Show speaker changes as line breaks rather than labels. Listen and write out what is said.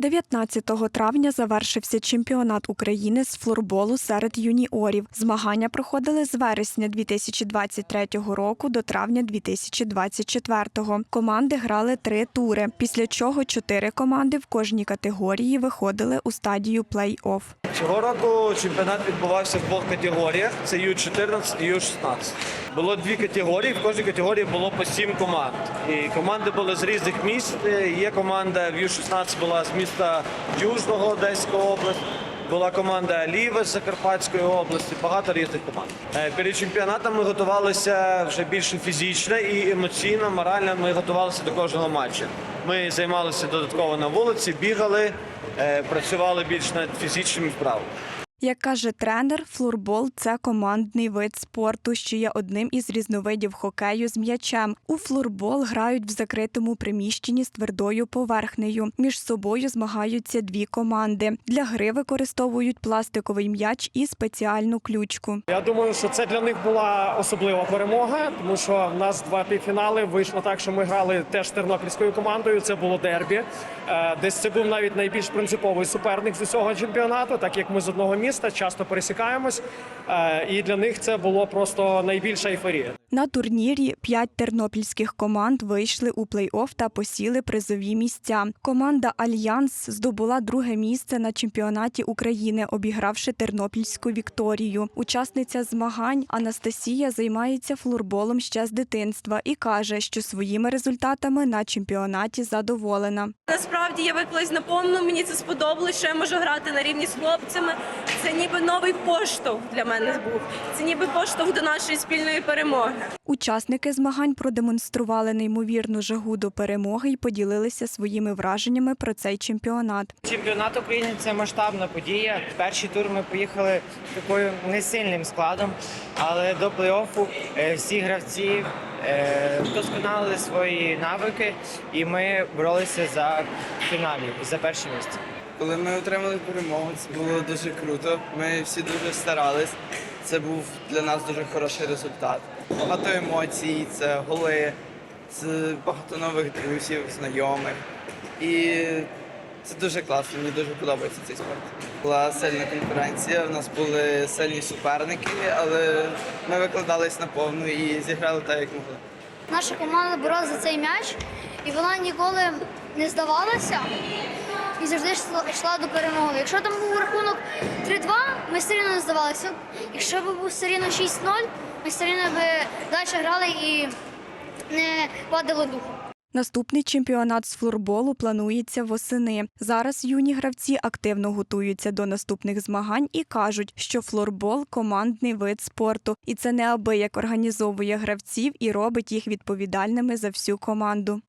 19 травня завершився чемпіонат України з флорболу серед юніорів. Змагання проходили з вересня 2023 року до травня 2024. Команди грали три тури, після чого чотири команди в кожній категорії виходили у стадію плей-офф.
Цього року чемпіонат відбувався в двох категоріях: це Ю-14 і Ю-16. Було дві категорії, в кожній категорії було по сім команд. І команди були з різних міст. Є команда в Ю-16 була з міста Южного Одеської області. Була команда Ліве з Закарпатської області, багато різних команд. Е, Перед чемпіонатом ми готувалися вже більше фізично і емоційно, морально ми готувалися до кожного матчу. Ми займалися додатково на вулиці, бігали, е, працювали більш над фізичними вправами.
Як каже тренер, флорбол це командний вид спорту, що є одним із різновидів хокею з м'ячем. У флорбол грають в закритому приміщенні з твердою поверхнею. Між собою змагаються дві команди. Для гри використовують пластиковий м'яч і спеціальну ключку.
Я думаю, що це для них була особлива перемога, тому що в нас два півфінали вийшло так, що ми грали теж тернопільською командою. Це було дербі. Е, Десь це був навіть найбільш принциповий суперник з усього чемпіонату, так як ми з одного міста часто пересікаємось. Е, І для них це було просто найбільша ейфорія.
На турнірі п'ять тернопільських команд вийшли у плей-офф та посіли призові місця. Команда Альянс здобула друге місце на чемпіонаті України, обігравши тернопільську Вікторію. Учасниця змагань Анастасія займається флорболом ще з дитинства і каже, що своїми результатами на чемпіонаті задоволена.
Насправді я виклась наповну, мені це сподобалось, що я можу грати на рівні з хлопцями. Це ніби новий поштовх для мене був. Це ніби поштовх до нашої спільної перемоги.
Учасники змагань продемонстрували неймовірну жагу до перемоги і поділилися своїми враженнями про цей чемпіонат.
Чемпіонат України це масштабна подія. Перший тур ми поїхали такою несильним складом, але до плей-оффу е, всі гравці е, вдосконалили свої навики, і ми боролися за фіналі, за перше місце.
Коли ми отримали перемогу, це було дуже круто. Ми всі дуже старались. Це був для нас дуже хороший результат. Багато емоцій, це голи, це багато нових друзів, знайомих. І це дуже класно, мені дуже подобається цей спорт. Була сильна конкуренція, в нас були сильні суперники, але ми викладались наповну і зіграли так, як могли.
Наша команда боролася за цей м'яч, і вона ніколи не здавалася і завжди йшла, до перемоги. Якщо там був рахунок 3-2, ми рівно не здавалися. Якщо б був все рівно 6-0, ми все би далі грали і не падало духу.
Наступний чемпіонат з флорболу планується восени. Зараз юні гравці активно готуються до наступних змагань і кажуть, що флорбол командний вид спорту, і це неабияк організовує гравців і робить їх відповідальними за всю команду.